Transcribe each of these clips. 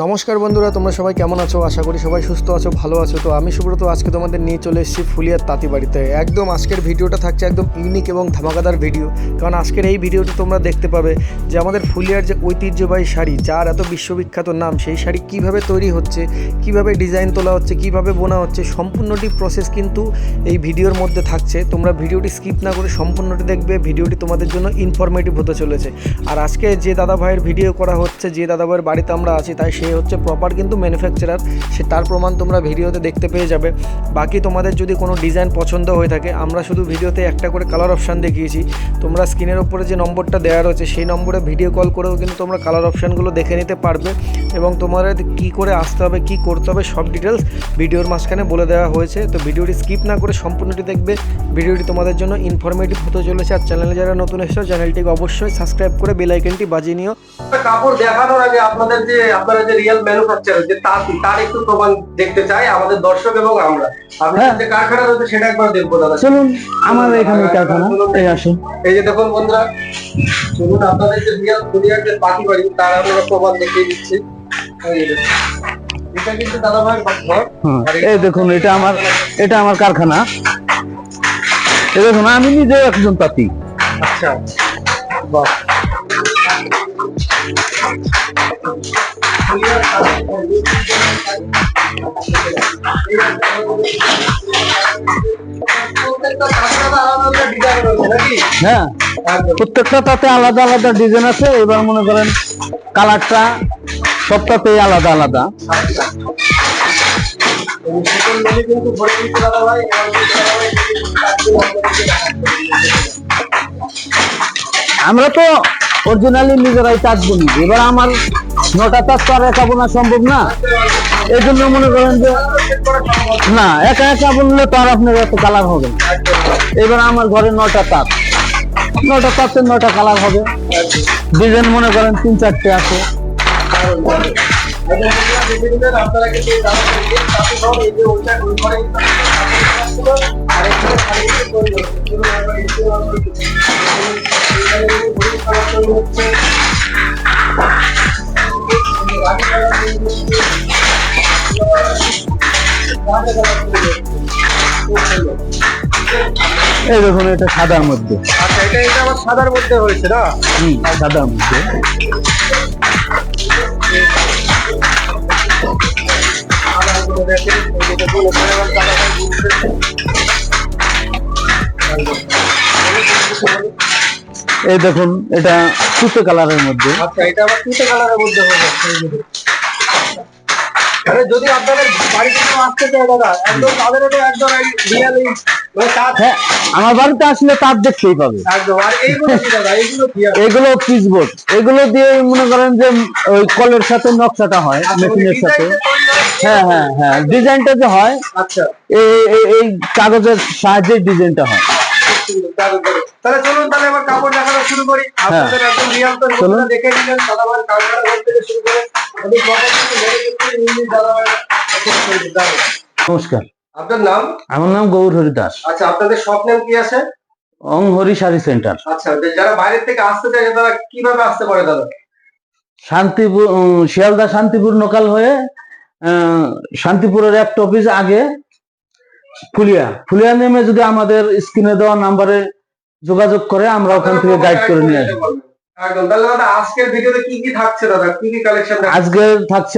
নমস্কার বন্ধুরা, তোমরা সবাই কেমন আছো? আশা করি সবাই সুস্থ আছো, ভালো আছো। তো আমি সুব্রত, আজকে তোমাদের নিয়ে চলে এসেছি ফুলিয়ার তাঁতি বাড়িতে একদম আজকের ভিডিওটা থাকছে একদম ইউনিক এবং ধামাকাদার ভিডিও কারণ আজকের এই ভিডিওটি তোমরা দেখতে পাবে যে আমাদের ফুলিয়ার যে ঐতিহ্যবাহী শাড়ি, যার এত বিশ্ববিখ্যাত নাম, সেই শাড়ি কীভাবে তৈরি হচ্ছে, কীভাবে ডিজাইন তোলা হচ্ছে, কীভাবে বোনা হচ্ছে, সম্পূর্ণটি প্রসেস কিন্তু এই ভিডিওর মধ্যে থাকছে। তোমরা ভিডিওটি স্কিপ না করে সম্পূর্ণটি দেখবে, ভিডিওটি তোমাদের জন্য ইনফরমেটিভ হতে চলেছে। আর আজকে যে দাদা ভাইয়ের ভিডিও করা হচ্ছে, যে দাদা ভাইয়ের বাড়িতে আমরা আছি, তাই সে হচ্ছে প্রপার কিন্তু ম্যানুফ্যাকচারার সে তার প্রমাণ তোমরা ভিডিওতে দেখতে পেয়ে যাবে। বাকি তোমাদের যদি কোনো ডিজাইন পছন্দ হয়ে থাকে, আমরা শুধু ভিডিওতে একটা করে কালার অপশান দেখিয়েছি। তোমরা স্ক্রিনের ওপরে যে নম্বরটা দেওয়া রয়েছে, সেই নম্বরে ভিডিও কল করেও কিন্তু তোমরা কালার অপশানগুলো দেখে নিতে পারবে। এবং তোমাদের কি করে আসতে হবে কি করতে হবে সব ডিটেলস ভিডিওর মাঝখানে বলে দেওয়া হয়েছে। তো ভিডিওটি স্কিপ না করে সম্পূর্ণটি দেখবে। ভিডিওটি তোমাদের জন্য ইনফরমেটিভ হতে চলেছে। আর চ্যানেলে যারা নতুন এসেছ চ্যানেলটিকে অবশ্যই সাবস্ক্রাইব করে বেল আইকনটি বাজিয়ে নিও। কাপড় দেখানোর আগে আপনাদের যে আপনারা যে রিয়েল ম্যানুফ্যাকচার যে তার তার একটু প্রমাণ দেখতে চাই আমাদের দর্শক এবং আমরা। আপনাদের হ্যাঁ। যে কারখানা রয়েছে সেটা একবার দেখব দাদা। চলুন আমার এখানে কারখানা এই আসুন। এই যে দেখুন বন্ধুরা চলুন আপনাদের যে রিয়েল যে পাখি বাড়ি তার আমরা প্রমাণ দেখিয়ে দিচ্ছি। এই দেখুন। এটা আমার এটা আমার কারখানা। এই দেখুন আমি নিজে একজন তাঁতি। আচ্ছা। হ্যাঁ প্রত্যেকটা তাতে আলাদা আলাদা ডিজাইন আছে। এবার মনে করেন কালারটা সবটাতেই আলাদা আলাদা। আমরা তো অরিজিনালি নিজেরাই তাঁত বুনি এবার আমার নটা তাঁত তো আর একা বোনা সম্ভব না। এই জন্য মনে করেন যে, না, একা একা বললে তো আর আপনার এত কালার হবে এবার আমার ঘরে নটা তাঁত নটা তাঁতের নটা কালার হবে। ডিজাইন মনে করেন তিন চারটে আছে। আপনারা কিন্তু এই সব যে ওইটা ওই আর হচ্ছে একটু আমরা। এই দেখুন এটা সাদার মধ্যে আচ্ছা এটা এটা আবার সাদার মধ্যে হয়েছে না হুম সাদার মধ্যে এই দেখুন এটা সুতো কালারের মধ্যে। আচ্ছা এটা আবার তুতে কালারের মধ্যে হয়ে দেখুন। মানে যদি আপনাদের বাড়িতে কেউ আসতে চায় দাদা একদম তাদের এটা একদম রিয়ালি হ্যাঁ আমার বাড়িতে আসলে তার দেখতেই পাবে। আর আর? এগুলো পিসবোর্ড এগুলো দিয়ে মনে করেন যে ওই কলের সাথে নকশাটা হয় আচ্ছা, মেশিনের সাথে। হয়? হ্যাঁ হ্যাঁ ডিজাইনটা যে হয় আচ্ছা। এই কাগজের সাহায্যে ডিজাইনটা হয়। তাহলে চলুন তাহলে আবার কাপড় দেখানো শুরু করি। আপনাদের একদম রিয়াল তো চলুন। দেখে নিলেন থেকে শুরু করে আমি দারুণ। নমস্কার। আপনার নাম? আমার নাম গৌর হরি দাস। আচ্ছা আপনাদের শপ নেম কি আছে? অং হরি শাড়ি সেন্টার আচ্ছা যারা বাইরের থেকে আসতে চায় তারা কীভাবে আসতে পারে দাদা? শান্তিপুর শিয়ালদা শান্তিপুর লোকাল হয়ে আহ, শান্তিপুরের একটা অফিস আগে ফুলিয়া। ফুলিয়া নেমে যদি আমাদের স্ক্রিনে দেওয়া নাম্বারে যোগাযোগ করে আমরা ওখান থেকে গাইড করে নিয়ে আসব। কি থাকছে আজকে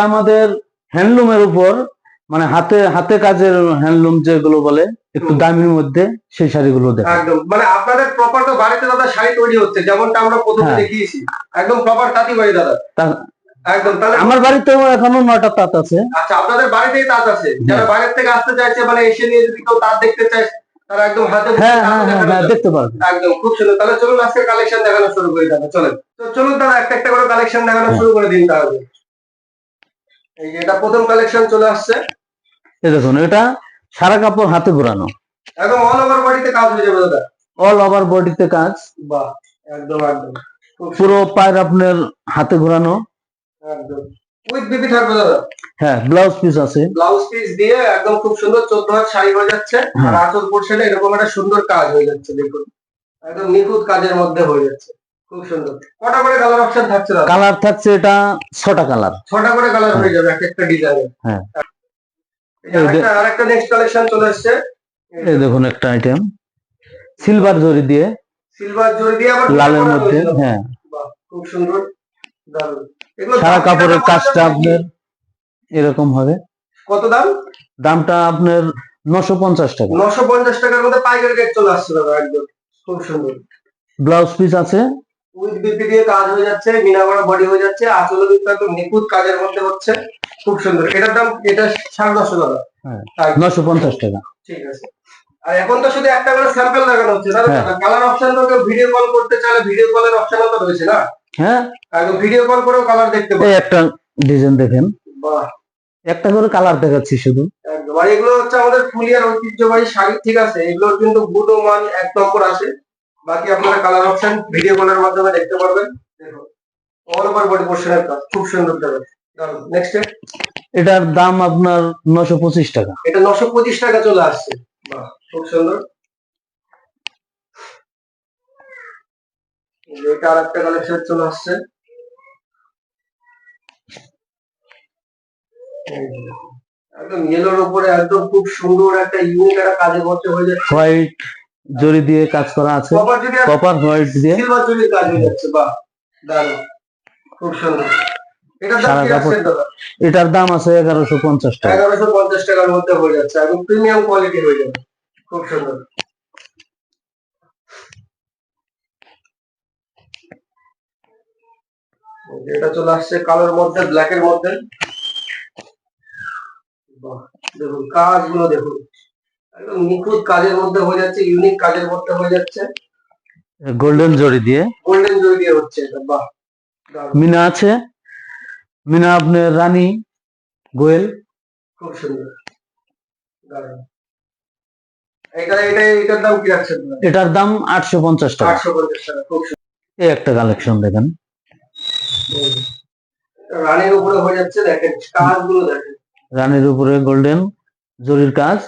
আমাদের হ্যান্ডলুমের উপর মানে হাতে হাতে কাজের হ্যান্ডলুম যেগুলো বলে একটু হুম। মধ্যে সেই শাড়িগুলো দেখা একদম। মানে আপনাদের প্রপার তো বাড়িতে দাদা শাড়ি তৈরি হচ্ছে যেমনটা আমরা প্রথমে হ্যাঁ। দেখিয়েছি। একদম প্রপার তাঁতি বাড়ি দাদা। একদম। তাহলে আমার বাড়িতেও এখনও নটা তাঁত আছে। আচ্ছা আপনাদের বাড়িতেই তাঁত আছে? যারা বাইরের থেকে আসতে চাইছে মানে এসে নিয়ে যদি কেউ তাঁত দেখতে চায় তারা একদম হাতে হ্যাঁ হ্যাঁ হ্যাঁ দেখানো যাবে। দেখতে পারবে। একদম খুব সুন্দর। তাহলে চলুন আজকে কালেকশন দেখানো শুরু করি দাদা চলেন। তো চলুন দাদা একটা একটা করে কালেকশন দেখানো। শুরু করে দিন তাহলে। এই যে এটা প্রথম কালেকশন চলে আসছে। এই দেখুন এটা সারা কাপড় হাতে ঘোরানো। একদম অল ওভার বডিতে কাজ হয়ে যাবে দাদা। অল ওভার বডিতে কাজ। বাহ একদম একদম। পুরো পায়ের আপনার হাতে ঘোরানো। একদম। উইথ বিবি থাকবে দাদা? হ্যাঁ ব্লাউজ পিস আছে। ব্লাউজ পিস দিয়ে একদম খুব সুন্দর চোদ্দ হাত শাড়ি হয়ে যাচ্ছে। আর হ্যাঁ। আঁচল পোর্শনে এরকম একটা সুন্দর কাজ হয়ে যাচ্ছে দেখুন। একদম নিখুঁত কাজের মধ্যে হয়ে যাচ্ছে। খুব সুন্দর। কটা করে কালার অপশন থাকছে দাদা? কালার থাকছে এটা ছটা কালার ছটা করে কালার হয়ে যাবে এক একটা ডিজাইনে হ্যাঁ। আরেকটা আরেকটা নেক্সট কালেকশন চলে এই দেখুন একটা আইটেম সিলভার জরি দিয়ে। সিলভার জরি দিয়ে আবার লালের মধ্যে হ্যাঁ খুব সুন্দর। দারুণ। সারা কাপড়ের কাজটা আপনার এরকম হবে। কত দাম? দামটা আপনার নশো পঞ্চাশ টাকা। নশো পঞ্চাশ টাকার মধ্যে পাইকারি রেট চলে আসছে দাদা একদম খুব সুন্দর। ব্লাউজ পিস আছে? উইথ বিপি দিয়ে কাজ হয়ে যাচ্ছে মিনাগড়া বডি হয়ে যাচ্ছে আচলে একদম নিখুঁত কাজের মধ্যে হচ্ছে খুব সুন্দর। এটার দাম এটা সাড়ে নশো টাকা হ্যাঁ। নশো পঞ্চাশ টাকা। ঠিক আছে। আর এখন তো শুধু একটা করে স্যাম্পল লাগানো হচ্ছে। হ্যাঁ। কালার অপশন তো কেউ ভিডিও কল করতে চাইলে ভিডিও কলের অপশনও তো রয়েছে না? হ্যাঁ? ভিডিও কল করেও কালার দেখতে এই একটা ডিজাইন দেখেন। বাহ। একটা করে কালার দেখাচ্ছি শুধু। আর এগুলো হচ্ছে আমাদের ফুলিয়ার ঐতিহ্যবাহী শাড়ি ঠিক আছে? এগুলোর কিন্তু গুণো মান এক নম্বর আছে বাকি আপনারা কালার অপশন ভিডিও কলের মাধ্যমে দেখতে পারবেন। অল ওভার বডি পোর্শনের কাজ। খুব সুন্দর যাবে নেক্সট এটার দাম আপনার নশো পঁচিশ টাকা। এটা নশো পঁচিশ টাকা চলে আসছে। বাহ খুব সুন্দর এই যে এটা আর একটা কালেকশন চলে আসছে। একদম ইয়েলোর উপরে একদম খুব সুন্দর একটা ইউনিক একটা কাজের মধ্যে হয়ে যাচ্ছে। হোয়াইট জরি দিয়ে কাজ করা আছে। কপার হোয়াইট দিয়ে। সিলভার জরির কাজ হয়ে যাচ্ছে বাহ দারুণ। খুব সুন্দর। এটার দাম আছে এগারোশো পঞ্চাশ টাকা। এগারোশো পঞ্চাশ টাকার মধ্যে হয়ে যাচ্ছে একদম প্রিমিয়াম কোয়ালিটি হয়ে যাবে। খুব সুন্দর। এটা চলে আসছে কালোর মধ্যে ব্ল্যাক এর মধ্যে। বাহ, দেখুন কাজগুলো দেখুন। একদম নিখুঁত কাজের মধ্যে হয়ে যাচ্ছে ইউনিক কাজের মধ্যে হয়ে যাচ্ছে। গোল্ডেন জরি দিয়ে। গোল্ডেন জরি দিয়ে হচ্ছে এটা বাহ। মিনা আছে। মিনা আপনার রানী গোয়েল। খুব সুন্দর। দারুণ। এটা এটা এটার দাম কি রাখছেন? এটার দাম আটশো পঞ্চাশ টাকা। আটশো পঞ্চাশ টাকা খুব সুন্দর। এই একটা কালেকশন দেখেন। রানের উপরে হয়ে যাচ্ছে দেখেন কাজগুলো দেখেন। রানীর উপরে গোল্ডেন জরির কাজ।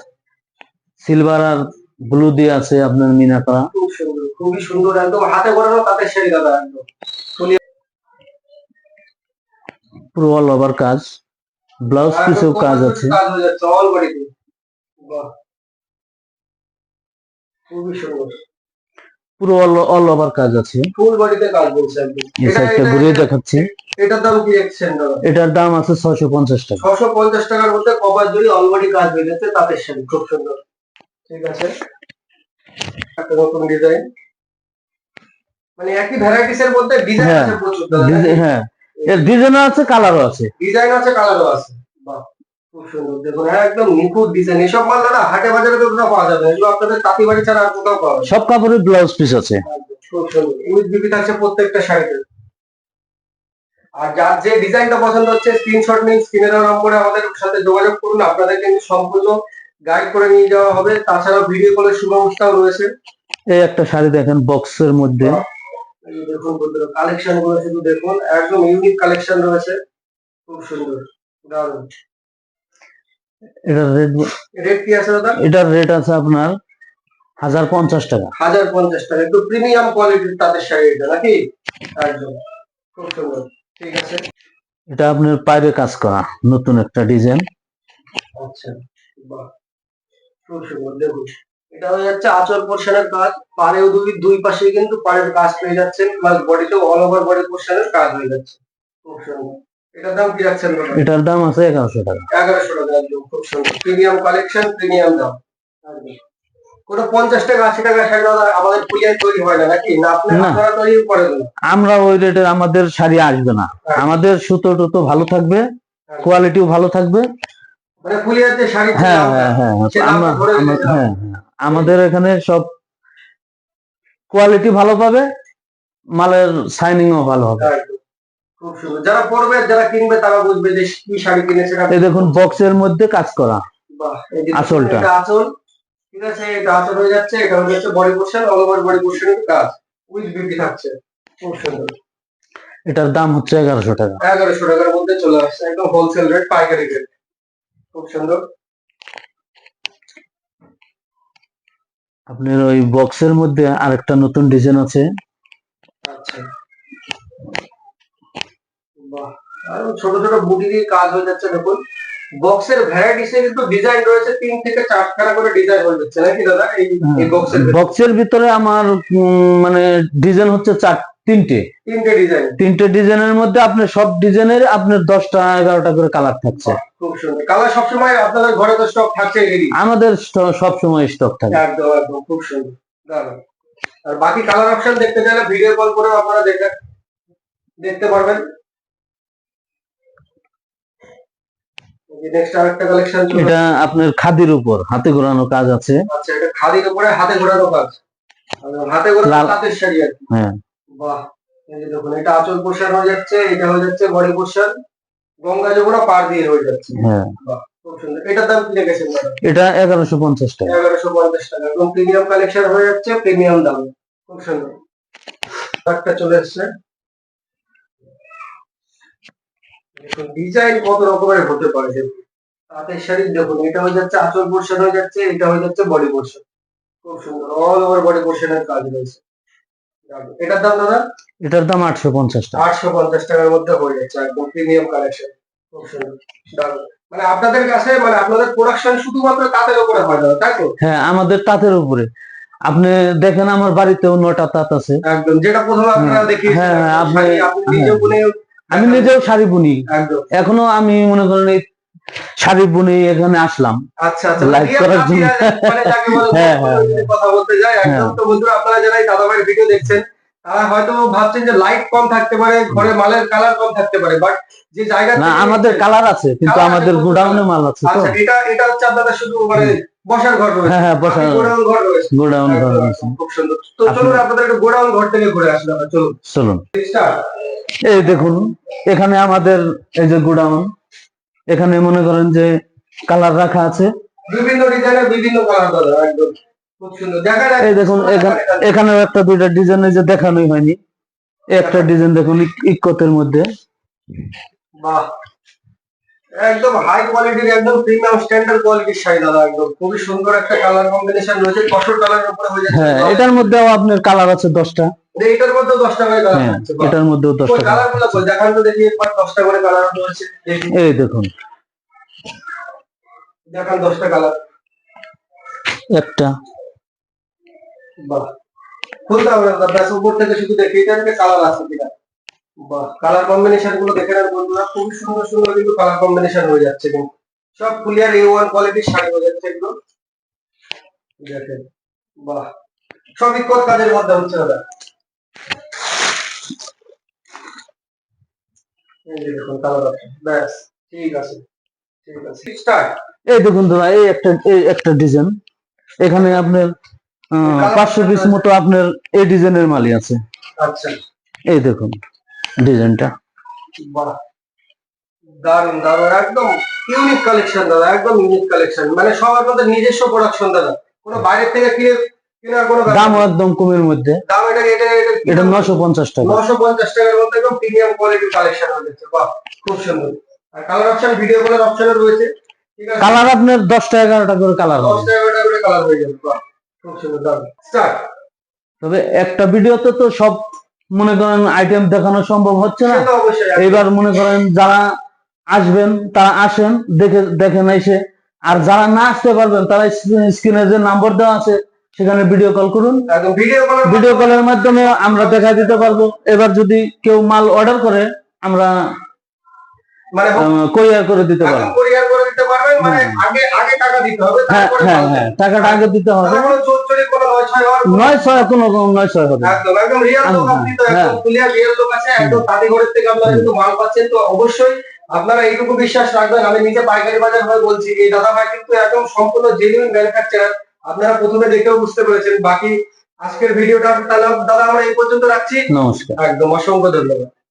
সিলভার আর ব্লু দিয়ে আছে আপনার মিনা করা খুব সুন্দর খুবই সুন্দর একদম। হাতে করানো তাতে সেরে দাদা একদম। পুরো অল ওভার কাজ। ব্লাউজ পিসেও কাজ আছে। অল বডিতে খুবই সুন্দর। পুরো অল অল ওভার কাজ আছে। ফুল বডিতে কাজ বলছে একদম এই এটা- এটা- ঘুরিয়ে দেখাচ্ছি। এটার দাম কি রাখছেন দাদা এটার দাম আছে ছশো পঞ্চাশ টাকা। ছশো পঞ্চাশ টাকার মধ্যে কভার জুড়ি অলরেডি কাজ হয়ে যাচ্ছে তাঁতের শাড়ি খুব সুন্দর। ঠিক আছে? একটা নতুন ডিজাইন মানে একই ভ্যারাইটিস এর মধ্যে ডিজাইন হ্যাঁ, আছে প্রচুর। ডিজাইন- হ্যাঁ। এর ডিজাইনও আছে কালারও আছে। ডিজাইন আছে কালারও আছে। বাহ। খুব সুন্দর। দেখুন হ্যাঁ, একদম নিখুঁত ডিজাইন এসব মাল দাদা হাটে বাজারে তো কোথাও পাওয়া যাবে এগুলো আপনাদের তাঁতি বাড়ি ছাড়া আর কোথাও পাওয়া যাবে সব কাপড়ের ব্লাউজ পিস আছে। খুব সুন্দর। উইথ বিপি থাকছে প্রত্যেকটা শাড়িতে। আর যার যে ডিজাইনটা পছন্দ হচ্ছে স্ক্রিনশট নিন স্ক্রিনের নম্বরে আমাদের সাথে যোগাযোগ করুন। আপনাদের কিন্তু সম্পূর্ণ গাইড করে নিয়ে যাওয়া হবে। তাছাড়াও ভিডিও কলের সুব্যবস্থাও রয়েছে। এই একটা শাড়ি দেখেন বক্সের মধ্যে। দেখুন বন্ধুরা কালেকশনগুলো শুধু দেখুন। একদম ইউনিক কালেকশন রয়েছে। খুব সুন্দর। দারুণ। এটার রেট রেট কি আছে দাদা? এটার রেট আছে আপনার হাজার পঞ্চাশ টাকা। হাজার পঞ্চাশ টাকা। একটু প্রিমিয়াম কোয়ালিটির তাদের শাড়ি এটা নাকি? একদম। খুব সুন্দর। ঠিক আছে। এটা আপনার পাইরে কাজ করা নতুন একটা ডিজাইন। আচ্ছা। বাহ। খুব সুন্দর। দেখুন এটা হয়ে যাচ্ছে আচল পোর্শনের কাজ। পাড়েও দুই দুই পাশে কিন্তু পাড়ের কাজ পেয়ে যাচ্ছেন। প্লাস বডিতেও অল ওভার বডি পোর্শনের কাজ হয়ে যাচ্ছে। খুব সুন্দর। এটার দাম কি রাখছেন এটার দাম আছে এগারোশো টাকা। এগারোশো টাকা খুব সুন্দর। প্রিমিয়াম কালেকশন প্রিমিয়াম দাম। কোনো পঞ্চাশ টাকা আশি টাকা শাড়ি আমাদের পুলিয়ায় তৈরি হয় না নাকি? না আপনারা তৈরি করেন আমরা ওই রেটের আমাদের শাড়ি আসবে না। হ্যাঁ। আমাদের সুতো টুতো ভালো থাকবে কোয়ালিটিও ভালো থাকবে। মানে শাড়ি হ্যাঁ হ্যাঁ হ্যাঁ। হ্যাঁ। হ্যাঁ। আমাদের এখানে সব কোয়ালিটি ভালো পাবে মালের সাইনিংও ভালো হবে। খুব সুন্দর। যারা পড়বে যারা কিনবে তারা বুঝবে যে কি শাড়ি কিনেছে এই দেখুন বক্সের মধ্যে কাজ করা। আঁচলটা। আঁচল ঠিক আছে এটা আঁচল হয়ে যাচ্ছে। এটা যাচ্ছে body portion all over body পোর্শনের কাজ। উইথ বিউটি থাকছে। খুব সুন্দর। এটার দাম হচ্ছে এগারোশো টাকা। এগারোশো টাকার মধ্যে চলে আসছে একদম হোলসেল রেট পাইকারি রেট খুব সুন্দর। আপনার ওই বক্সের মধ্যে আরেকটা নতুন ডিজাইন আছে। আচ্ছা বাহ আর ছোট ছোট বুটি দিয়ে কাজ হয়ে যাচ্ছে দেখুন। বক্সের ভ্যারাইটিসে কিন্তু ডিজাইন রয়েছে তিন থেকে চারখানা করে ডিজাইন হয়ে যাচ্ছে নাকি দাদা? এই এই বক্সের বক্সের ভিতরে আমার মানে ডিজাইন হচ্ছে চার তিনটে। তিনটে ডিজাইন তিনটে ডিজাইনের মধ্যে আপনার সব ডিজাইনের আপনার দশটা এগারোটা করে কালার থাকছে। খুব সুন্দর। কালার সবসময় আপনাদের ঘরে তো স্টক থাকছে আমাদের সব সময় স্টক থাকে। একদম একদম খুব সুন্দর। দারুণ। আর বাকি কালার অপশন দেখতে চাইলে ভিডিও কল করে আপনারা দেখে দেখতে পারবেন নেক্সট আরেকটা কালেকশন এটা আপনার খাদির উপর হাতে ঘোরানো কাজ আছে। আচ্ছা এটা খাদির উপরে হাতে ঘোরানো কাজ। হাতে ঘোরানো তাঁতের শাড়ি আর কি। হ্যাঁ। বাহ এই যে দেখুন এটা আঁচল পোর্শন হয়ে যাচ্ছে এটা হয়ে যাচ্ছে বডি পোর্শন গঙ্গা যমুনা পার দিয়ে হয়ে যাচ্ছে। হ্যাঁ। খুব সুন্দর। এটার দাম কি এটা এগারোশো পঞ্চাশ টাকা। এগারোশো পঞ্চাশ টাকা। একদম প্রিমিয়াম কালেকশন হয়ে যাচ্ছে প্রিমিয়াম দাম। খুব সুন্দর। একটা চলে এসছে। ডিজাইন কত রকমের হতে পারে দেখুন। তাঁতের শাড়ি দেখুন এটা হয়ে যাচ্ছে আঁচল পোর্শন হয়ে যাচ্ছে এটা হয়ে যাচ্ছে বডি পোর্শন খুব সুন্দর অল ওভার বডি পোর্শনের কাজ রয়েছে। এটার দাম দাদা? এটার দাম আটশো পঞ্চাশ টাকা। আটশো পঞ্চাশ টাকার মধ্যে হয়ে যাচ্ছে একদম প্রিমিয়াম কালেকশন খুব সুন্দর দারুণ। মানে আপনাদের কাছে মানে আপনাদের প্রোডাকশন শুধুমাত্র তাঁতের উপরে হয় না তাই তো? হ্যাঁ আমাদের তাঁতের উপরে। আপনি দেখেন আমার বাড়িতেও নটা তাঁত আছে। একদম যেটা প্রথমে আপনারা হ্যাঁ, হ্যাঁ, আপনি- নিজে হ্যাঁ। আমি নিজেও শাড়ি বুনি। একদম। এখনও আমি মনে করেন এই শাড়ি বুনি এখানে আসলাম। আচ্ছা আচ্ছা। করার জন্য। মানে হ্যাঁ, হ্যাঁ, কথা বলতে যাই একদম হ্যাঁ। তো বন্ধুরা আপনারা যারা এই দাদা ভাইয়ের ভিডিও দেখছেন তারা হয়তো ভাবছেন যে লাইট কম থাকতে পারে ঘরে মালের কালার কম থাকতে পারে বাট যে জায়গা আমাদের কালার আছে কিন্তু আমাদের গোডাউনে মাল আছে তো। আচ্ছা এটা এটা হচ্ছে আপনাদের শুধু মানে বসার ঘর রয়েছে। হ্যাঁ হ্যাঁ বসা গোডাউন ঘর রয়েছে। গোডাউন ঘর আছে খুব সুন্দর। তো চলুন আপনাদের একটু গোডাউন ঘর থেকে ঘুরে আসলে আমরা চলুন। চলুন। এই দেখুন এখানে আমাদের এই যে গোডাউন এখানে মনে করেন যে কালার রাখা আছে। বিভিন্ন ডিজাইনের বিভিন্ন কালার দাদা একদম এই দেখুন এখানে এখানেও একটা দুইটা ডিজাইন যে দেখানোই হয়নি। একটা ডিজাইন দেখুন ইক- ইক্কতের মধ্যে। বাহ। একদম হাই কোয়ালিটির একদম প্রিমিয়াম স্ট্যান্ডার্ড কোয়ালিটির শাড়ি দাদা একদম। খুবই সুন্দর একটা কালার কম্বিনেশন রয়েছে কসর কালারের উপরে হয়ে যাচ্ছে। হ্যাঁ এটার মধ্যেও আপনার কালার আছে দশটা। যে এটার মধ্যে দশটা করে কালার হ্যাঁ আছে এটার মধ্যেও দশটা কালারগুলো কই দেখান তো দেখি একবার দশটা করে কালার দেখি এই দেখুন। দেখান দশটা কালার একটা। বাহ। খুলতে হবে ব্যাস উপর থেকে শুধু দেখি এটা কালার আছে কিনা। কালার কম্বিনেশনগুলো দেখে নেন বন্ধুরা। খুবই সুন্দর সুন্দর কিন্তু কালার কম্বিনেশন হয়ে যাচ্ছে কিন্তু। সব ফুলিয়ার এ ওয়ান কোয়ালিটির শাড়ি হয়ে যাচ্ছে এগুলো দেখেন বাহ। সব ইকত কাজের মধ্যে হচ্ছে দাদা। দেখুন কালার আছে ব্যাস ঠিক আছে ঠিক আছে। স্টার্ট এই দেখুন দাদা এই একটা এই একটা ডিজাইন এখানে আপনার পাঁচশো পিস মতো আপনার এই ডিজাইনের মালই আছে। আচ্ছা। এই দেখুন। ডিজাইনটা। দারুণ দারুণ একদম ইউনিক কালেকশন দাদা একদম ইউনিক কালেকশন মানে সব আপনাদের নিজস্ব প্রোডাকশন দাদা। কোনো বাইরের থেকে কিনে কেনার কোনো নেই। একদম কমের মধ্যে। দাম এটা এটা এটা এটা নশো পঞ্চাশ টাকা। নশো পঞ্চাশ টাকার মধ্যে একদম প্রিমিয়াম কোয়ালিটির কালেকশন হয়ে যাচ্ছে। বাহ খুব সুন্দর। আর কালার অপশন ভিডিও কলার অপশনও রয়েছে। কালার আপনার দশটা এগারোটা করে কালার দশ হবে টাকা করে কালার হয়ে যাবে। বাহ খুব সুন্দর দারুণ স্টার্ট তবে একটা ভিডিওতে তো সব মনে করেন আইটেম দেখানো সম্ভব হচ্ছে না। এইবার মনে করেন যারা আসবেন তারা আসেন দেখে দেখেন এসে আর যারা না আসতে পারবেন তারা স্ক্রিনে যে নাম্বার দেওয়া আছে সেখানে ভিডিও কল করুন। ভিডিও কলের মাধ্যমে আমরা দেখা দিতে পারব। এবার যদি কেউ মাল অর্ডার করে আমরা মানে কোরিয়ার করে দিতে পারব। কোরিয়ার করে দিতে পারবেন মানে আগে আগে টাকা দিতে হবে হ্যাঁ হ্যাঁ হ্যাঁ টাকাটা আগে দিতে হবে। নয় ছয় কোনো- নয় ছয় কোনো কোনো নয় ছয় হবে। একদম একদম রিয়েল লোক আপনি তো হ্যাঁ। একদম ক্লিয়ার রিয়েল লোক আছে একদম তাঁতি ঘরের থেকে আপনারা কিন্তু মাল পাচ্ছেন তো অবশ্যই আপনারা এইটুকু বিশ্বাস রাখবেন। আমি নিজে পাইকারি বাজার হয়ে বলছি এই দাদা ভাই কিন্তু একদম সম্পূর্ণ জেনুইন ম্যানুফ্যাকচারার আপনারা প্রথমে দেখেও বুঝতে পেরেছেন। বাকি আজকের ভিডিওটা তাহলে দাদা আমরা এই পর্যন্ত রাখছি। নমস্কার। একদম অসংখ্য ধন্যবাদ।